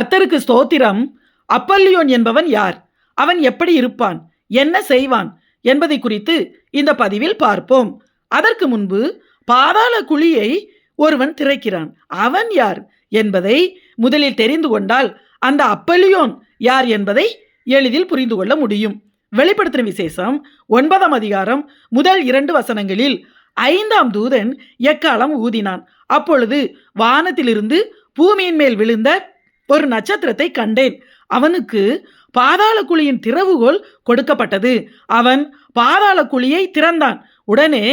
கர்த்தருக்கு ஸ்தோத்திரம். அப்பல்லியோன் என்பவன் யார்? அவன் எப்படி இருப்பான்? என்ன செய்வான்? என்பதை குறித்து இந்த பதிவில் பார்ப்போம். அதற்கு முன்பு பாதாள குழியை ஒருவன் திறக்கிறான். அவன் யார் என்பதை முதலில் தெரிந்து கொண்டால் அந்த அப்பல்லியோன் யார் என்பதை எளிதில் புரிந்து கொள்ள முடியும். வெளிப்படுத்தின விசேஷம் ஒன்பதாம் அதிகாரம் முதல் இரண்டு வசனங்களில் ஐந்தாம் தூதன் எக்காலம் ஊதினான். அப்பொழுது வானத்திலிருந்து பூமியின் மேல் விழுந்த ஒரு நட்சத்திரத்தை கண்டேன். அவனுக்கு பாதாள குழியின் திறவுகோல் கொடுக்கப்பட்டது. அவன் பாதாள குழியை திறந்தான். உடனே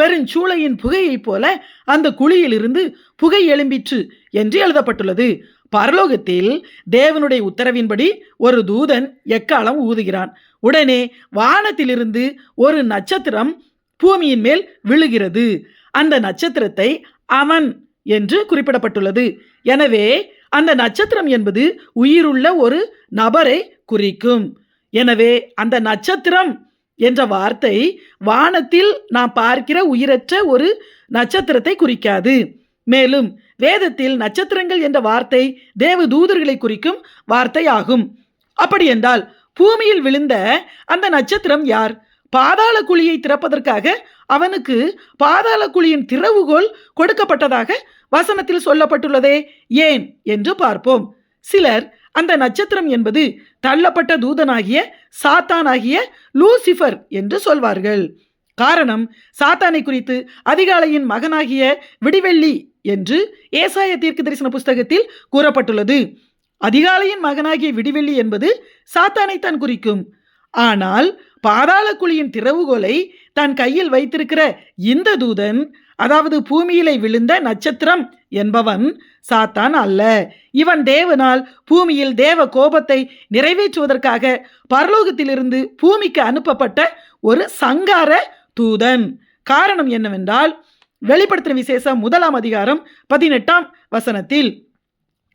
பெருஞ்சூளையின் புகையைப் போல அந்த குழியிலிருந்து புகை எழும்பிற்று என்று எழுதப்பட்டுள்ளது. பரலோகத்தில் தேவனுடைய உத்தரவின்படி ஒரு தூதன் எக்காலம் ஊதுகிறான். உடனே வானத்திலிருந்து ஒரு நட்சத்திரம் பூமியின் மேல் விழுகிறது. அந்த நட்சத்திரத்தை அவன் என்று குறிப்பிடப்பட்டுள்ளது. எனவே அந்த நட்சத்திரம் என்பது உயிருள்ள ஒரு நபரை குறிக்கும். எனவே அந்த நட்சத்திரம் என்ற வார்த்தை வானத்தில் நாம் பார்க்கிற உயிரற்ற ஒரு நட்சத்திரத்தை குறிக்காது. மேலும் வேதத்தில் நட்சத்திரங்கள் என்ற வார்த்தை தேவ தூதர்களை குறிக்கும் வார்த்தை ஆகும் அப்படி என்றால் பூமியில் விழுந்த அந்த நட்சத்திரம் யார்? பாதாள குழியை திறப்பதற்காக அவனுக்கு பாதாள குழியின் திறவுகோல் கொடுக்கப்பட்டதாக வசனத்தில் சொல்லப்பட்டுள்ளதே. ஏன்? என்று பார்ப்போம். சிலர் அந்த நட்சத்திரம் என்பது தள்ளப்பட்ட தூதனாகிய சாத்தானாகிய லூசிஃபர் என்று சொல்வார்கள். காரணம் சாத்தானை குறித்து அதிகாலையின் மகனாகிய விடிவெள்ளி என்று ஏசாய தீர்க்க தரிசன புஸ்தகத்தில் கூறப்பட்டுள்ளது. அதிகாலையின் மகனாகிய விடிவெள்ளி என்பது சாத்தானைத்தான் குறிக்கும். ஆனால் பாதாள குழியின் திறவுகோலை தன் கையில் வைத்திருக்கிற இந்த தூதன் அதாவது பூமியிலே விழுந்த நட்சத்திரம் என்பவன் சாத்தான் அல்ல. இவன் தேவனால் பூமியில் தேவ கோபத்தை நிறைவேற்றுவதற்காக பரலோகத்திலிருந்து பூமிக்கு அனுப்பப்பட்ட ஒரு சங்கார தூதன். காரணம் என்னவென்றால் வெளிப்படுத்தின விசேஷம் முதலாம் அதிகாரம் பதினெட்டாம் வசனத்தில்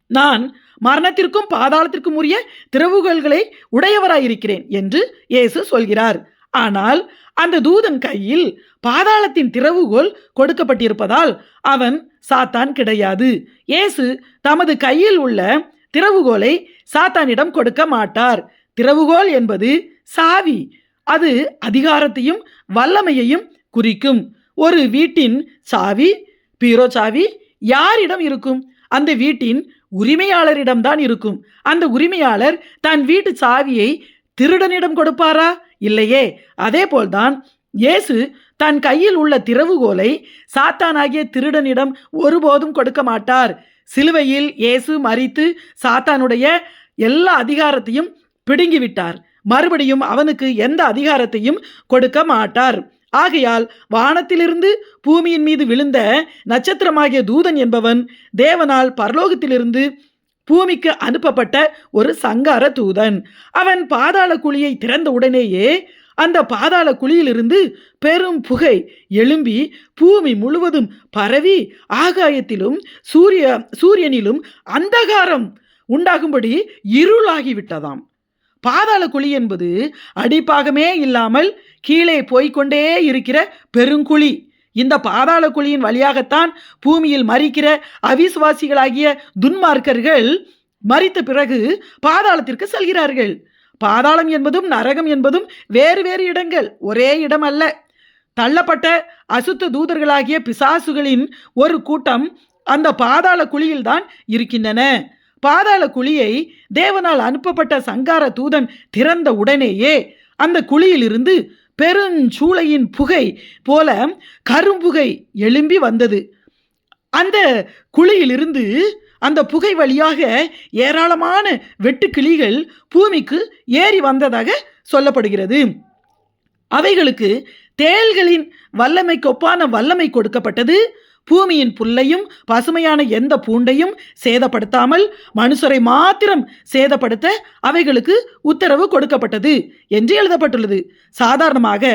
நான் மரணத்திற்கும் பாதாளத்திற்கும் உரிய திறவுகோல்களை உடையவராயிருக்கிறேன் என்று இயேசு சொல்கிறார். ஆனால் அந்த தூதன் கையில் பாதாளத்தின் திறவுகோல் கொடுக்கப்பட்டிருப்பதால் அவன் சாத்தான் கிடையாது. இயேசு தமது கையில் உள்ள திறவுகோலை சாத்தானிடம் கொடுக்க மாட்டார். திறவுகோல் என்பது சாவி. அது அதிகாரத்தையும் வல்லமையையும் குறிக்கும். ஒரு வீட்டின் சாவி பீரோ சாவி யாரிடம் இருக்கும்? அந்த வீட்டின் உரிமையாளரிடம்தான் இருக்கும். அந்த உரிமையாளர் தன் வீட்டு சாவியை திருடனிடம் கொடுப்பாரா? இல்லையே. அதே போல்தான் இயேசு தன் கையில் உள்ள திறவுகோலை சாத்தானாகிய திருடனிடம் ஒருபோதும் கொடுக்க மாட்டார். சிலுவையில் இயேசு மறித்து சாத்தானுடைய எல்லா அதிகாரத்தையும் பிடுங்கிவிட்டார். மறுபடியும் அவனுக்கு எந்த அதிகாரத்தையும் கொடுக்க மாட்டார். ஆகையால் வானத்திலிருந்து பூமியின் மீது விழுந்த நட்சத்திரமாகிய தூதன் என்பவன் தேவனால் பரலோகத்திலிருந்து பூமிக்கு அனுப்பப்பட்ட ஒரு சங்கார தூதன். அவன் பாதாள குழியை திறந்த உடனேயே அந்த பாதாள குழியிலிருந்து பெரும் புகை எழும்பி பூமி முழுவதும் பரவி ஆகாயத்திலும் சூரிய சூரியனிலும் அந்தகாரம் உண்டாகும்படி இருளாகிவிட்டதாம். பாதாள குழி என்பது அடிப்பாகமே இல்லாமல் கீழே போய்க்கொண்டே இருக்கிற பெருங்குழி. இந்த பாதாள குழியின் வழியாகத்தான் பூமியில் மறிக்கிற அவிசுவாசிகளாகிய துன்மார்க்கர்கள் மறித்த பிறகு பாதாளத்திற்கு செல்கிறார்கள். பாதாளம் என்பதும் நரகம் என்பதும் வேறு வேறு இடங்கள் ஒரே இடம் அல்ல தள்ளப்பட்ட அசுத்த தூதர்களாகிய பிசாசுகளின் ஒரு கூட்டம் அந்த பாதாள குழியில்தான் இருக்கின்றன. பாதாள குழியை தேவனால் அனுப்பப்பட்ட சங்கார தூதன் திறந்த உடனேயே அந்த குழியிலிருந்து பெருஞ்சூளையின் புகை போல கரும்புகை எழும்பி வந்தது. அந்த குழியிலிருந்து அந்த புகை வழியாக ஏராளமான வெட்டுக்கிளிகள் பூமிக்கு ஏறி வந்ததாக சொல்லப்படுகிறது. அவைகளுக்கு தேள்களின் வல்லமைக்கொப்பான வல்லமை கொடுக்கப்பட்டது. பூமியின் புல்லையும் பசுமையான எந்த பூண்டையும் சேதப்படுத்தாமல் மனுஷரை மாத்திரம் சேதப்படுத்த அவைகளுக்கு உத்தரவு கொடுக்கப்பட்டது என்று எழுதப்பட்டுள்ளது. சாதாரணமாக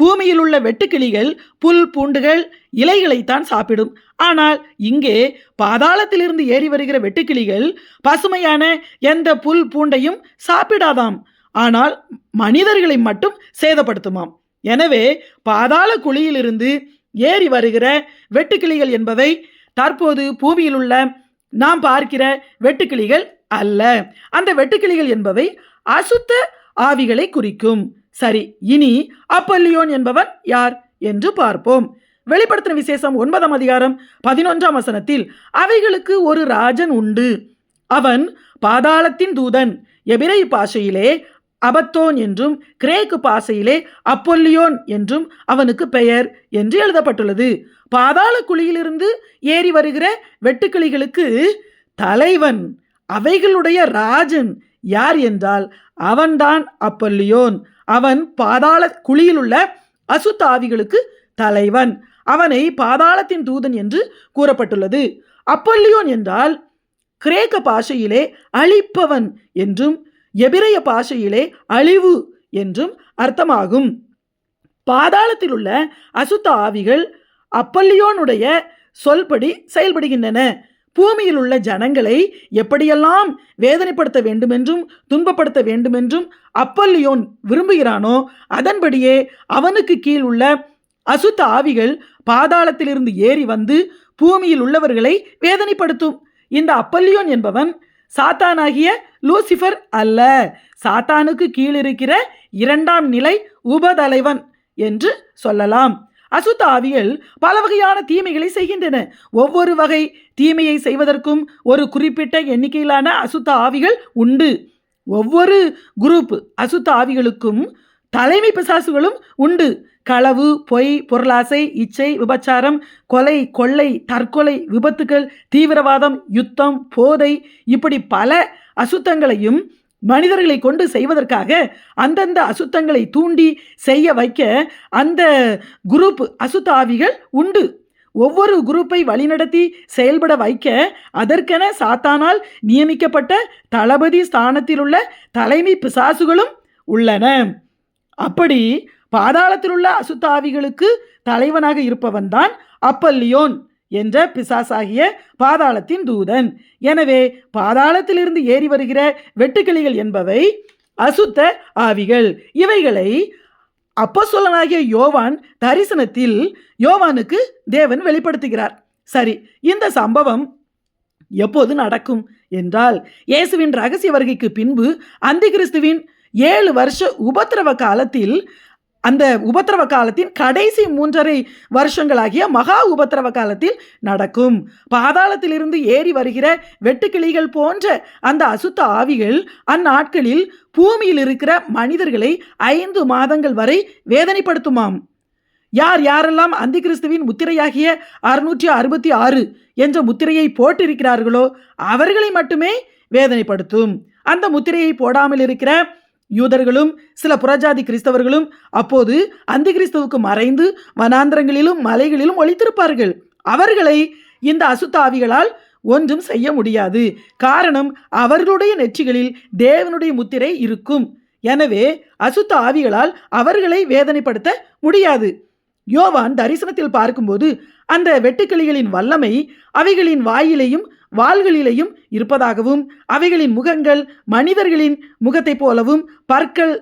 பூமியில் உள்ள வெட்டுக்கிளிகள் புல் பூண்டுகள் இலைகளைத்தான் சாப்பிடும். ஆனால் இங்கே பாதாளத்திலிருந்து ஏறி வருகிற வெட்டுக்கிளிகள் பசுமையான எந்த புல் பூண்டையும் சாப்பிடாதாம். ஆனால் மனிதர்களை மட்டும் சேதப்படுத்துமாம். எனவே பாதாள குழியிலிருந்து ஏறி வருகிற வெட்டுக்கிளிகள் என்பவை தற்போது பூமியில் உள்ள நாம் பார்க்கிற வெட்டுக்கிளிகள் அல்ல. அந்த வெட்டுக்கிளிகள் என்பவை அசுத்த ஆவிகளை குறிக்கும். சரி இனி அப்பல்லியோன் என்பவன் யார் என்று பார்ப்போம். வெளிப்படுத்தின விசேஷம் ஒன்பதாம் அதிகாரம் பதினொன்றாம் வசனத்தில் அவைகளுக்கு ஒரு ராஜன் உண்டு. அவன் பாதாளத்தின் தூதன் எபிரை பாஷையிலே அபத்தோன் என்றும் கிரேக்கு பாஷையிலே அப்பொல்லியோன் என்றும் அவனுக்கு பெயர் என்று எழுதப்பட்டுள்ளது. பாதாள குழியிலிருந்து ஏறி வருகிற வெட்டுக்கிளிகளுக்கு தலைவன் அவைகளுடைய ராஜன் யார் என்றால் அவன்தான் அப்பொல்லியோன். அவன் பாதாள குழியிலுள்ள அசுத்தாவிகளுக்கு தலைவன். அவனை பாதாளத்தின் தூதன் என்று கூறப்பட்டுள்ளது. அப்பொல்லியோன் என்றால் கிரேக்க பாஷையிலே அழிப்பவன் என்றும் எபிரைய பாஷையிலே அழிவு என்றும் அர்த்தமாகும். பாதாளத்தில் உள்ள அசுத்த ஆவிகள் அப்பல்லியோனுடைய சொல்படி செயல்படுகின்றன. பூமியில் உள்ள ஜனங்களை எப்படியெல்லாம் வேதனைப்படுத்த வேண்டுமென்றும் துன்பப்படுத்த வேண்டுமென்றும் அப்பல்லியோன் விரும்புகிறானோ அதன்படியே அவனுக்கு கீழ் உள்ள அசுத்த ஆவிகள் பாதாளத்திலிருந்து ஏறி வந்து பூமியில் உள்ளவர்களை வேதனைப்படுத்தும். இந்த அப்பல்லியோன் என்பவன் சாத்தானாகிய லூசிஃபர் அல்ல. சாத்தானுக்கு கீழிருக்கிற இரண்டாம் நிலை உபதலைவன் என்று சொல்லலாம். அசுத்த ஆவிகள் பல வகையான தீமைகளை செய்கின்றன. ஒவ்வொரு வகை தீமையை செய்வதற்கும் ஒரு குறிப்பிட்ட எண்ணிக்கையிலான அசுத்த ஆவிகள் உண்டு. ஒவ்வொரு குரூப் அசுத்த ஆவிகளுக்கும் தலைமை பிசாசுகளும் உண்டு. களவு பொய் பொருளாசை இச்சை விபச்சாரம் கொலை கொள்ளை தற்கொலை விபத்துக்கள் தீவிரவாதம் யுத்தம் போதை இப்படி பல அசுத்தங்களையும் மனிதர்களை கொண்டு செய்வதற்காக அந்தந்த அசுத்தங்களை தூண்டி செய்ய வைக்க அந்த குரூப் அசுத்த ஆவிகள் உண்டு. ஒவ்வொரு குரூப்பை வழிநடத்தி செயல்பட வைக்க அதற்கென சாத்தானால் நியமிக்கப்பட்ட தளபதி ஸ்தானத்தில் உள்ள தலைமை பிசாசுகளும் உள்ளன. அப்படி பாதாளத்தில் உள்ள அசுத்த ஆவிகளுக்கு தலைவனாக இருப்பவன்தான் அப்பல்லியோன் என்ற பிசாசாகிய பாதாளத்தின் தூதன். எனவே பாதாளத்திலிருந்து ஏறி வருகிற வெட்டுக்கிளிகள் என்பவை அசுத்த ஆவிகள். இவைகளை அப்போஸ்தலனாகிய யோவான் தரிசனத்தில் யோவானுக்கு தேவன் வெளிப்படுத்துகிறார். சரி இந்த சம்பவம் எப்போது நடக்கும்? என்றால் இயேசுவின் ரகசிய வருகைக்கு பின்பு அந்தி கிறிஸ்துவின் ஏழு வருஷ உபத்திரவ காலத்தில் அந்த உபத்திரவ காலத்தின் கடைசி மூன்றரை வருஷங்களாகிய மகா உபத்திரவ காலத்தில் நடக்கும். பாதாளத்திலிருந்து ஏறி வருகிற வெட்டுக்கிளிகள் போன்ற அந்த அசுத்த ஆவிகள் அந்நாட்களில் பூமியில் இருக்கிற மனிதர்களை ஐந்து மாதங்கள் வரை வேதனைப்படுத்துமாம். யார் யாரெல்லாம் அந்தி கிறிஸ்துவின் முத்திரையாகிய அறுநூற்றி அறுபத்தி ஆறு என்ற முத்திரையை போட்டிருக்கிறார்களோ அவர்களை மட்டுமே வேதனைப்படுத்தும். அந்த முத்திரையை போடாமல் இருக்கிற யூதர்களும் சில புறஜாதி கிறிஸ்தவர்களும் அப்போது அந்தி கிறிஸ்துவுக்கு மறைந்து வனாந்திரங்களிலும் மலைகளிலும் ஒளித்திருப்பார்கள். அவர்களை இந்த அசுத்த ஆவிகளால் ஒன்றும் செய்ய முடியாது. காரணம் அவர்களுடைய நெற்றிகளில் தேவனுடைய முத்திரை இருக்கும். எனவே அசுத்த ஆவிகளால் அவர்களை வேதனைப்படுத்த முடியாது. யோவான் தரிசனத்தில் பார்க்கும்போது அந்த வெட்டுக்கிளிகளின் வல்லமை அவைகளின் வாயிலையும் வாள்களிலேயும் இருப்பதாகவும் அவைகளின் முகங்கள் மனிதர்களின் முகத்தைப் போலவும் பற்கள்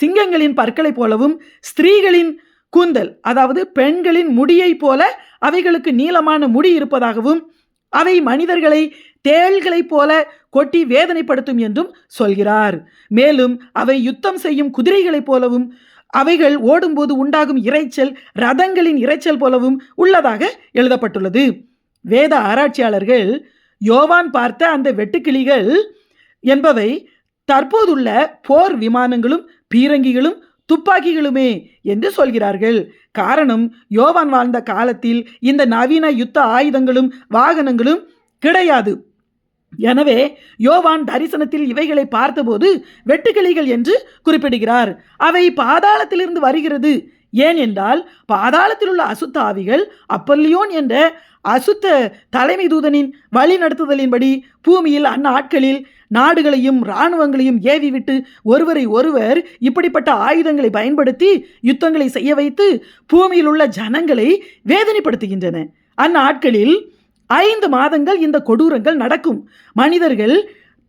சிங்கங்களின் பற்களைப் போலவும் ஸ்திரீகளின் கூந்தல் அதாவது பெண்களின் முடியைப் போல அவைகளுக்கு நீளமான முடி இருப்பதாகவும் அவை மனிதர்களை தேள்களைப் போல கொட்டி வேதனைப்படுத்தும் என்றும் சொல்கிறார். மேலும் அவை யுத்தம் செய்யும் குதிரைகளைப் போலவும் அவைகள் ஓடும்போது உண்டாகும் இரைச்சல் ரதங்களின் இரைச்சல் போலவும் உள்ளதாக எழுதப்பட்டுள்ளது. வேத ஆராய்ச்சியாளர்கள் யோவான் பார்த்த அந்த வெட்டுக்கிளிகள் என்பவை தற்போதுள்ள போர் விமானங்களும் பீரங்கிகளும் துப்பாக்கிகளுமே என்று சொல்கிறார்கள். காரணம் யோவான் வாழ்ந்த காலத்தில் இந்த நவீன யுத்த ஆயுதங்களும் வாகனங்களும் கிடையாது. எனவே யோவான் தரிசனத்தில் இவைகளை பார்த்தபோது வெட்டுக்கிளிகள் என்று குறிப்பிடுகிறார். அவை பாதாளத்திலிருந்து வருகிறது. ஏன் என்றால் பாதாளத்தில் உள்ள அசுத்த ஆவிகள் அப்பல்லியோன் என்ற அசுத்த தலைமை தூதனின் வழி நடத்துதலின்படி பூமியில் அந்நாட்களில் நாடுகளையும் இராணுவங்களையும் ஏவி விட்டு ஒருவரை ஒருவர் இப்படிப்பட்ட ஆயுதங்களை பயன்படுத்தி யுத்தங்களை செய்ய வைத்து பூமியில் உள்ள ஜனங்களை வேதனைப்படுத்துகின்றன. அந்நாட்களில் ஐந்து மாதங்கள் இந்த கொடூரங்கள் நடக்கும். மனிதர்கள்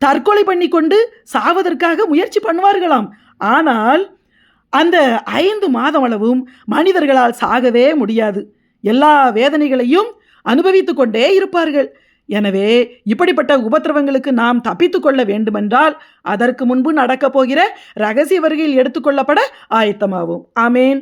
தற்கொலை பண்ணி கொண்டு சாவதற்காக முயற்சி பண்ணுவார்களாம். ஆனால் அந்த ஐந்து மாதம் அளவும் மனிதர்களால் சாகவே முடியாது. எல்லா வேதனைகளையும் அனுபவித்து கொண்டே இருப்பார்கள். எனவே இப்படிப்பட்ட உபத்திரவங்களுக்கு நாம் தப்பித்து கொள்ள வேண்டுமென்றால் அதற்கு முன்பு நடக்கப் போகிற ரகசிய வருகையில் எடுத்துக்கொள்ளப்பட ஆயத்தமாகும் ஆமேன்.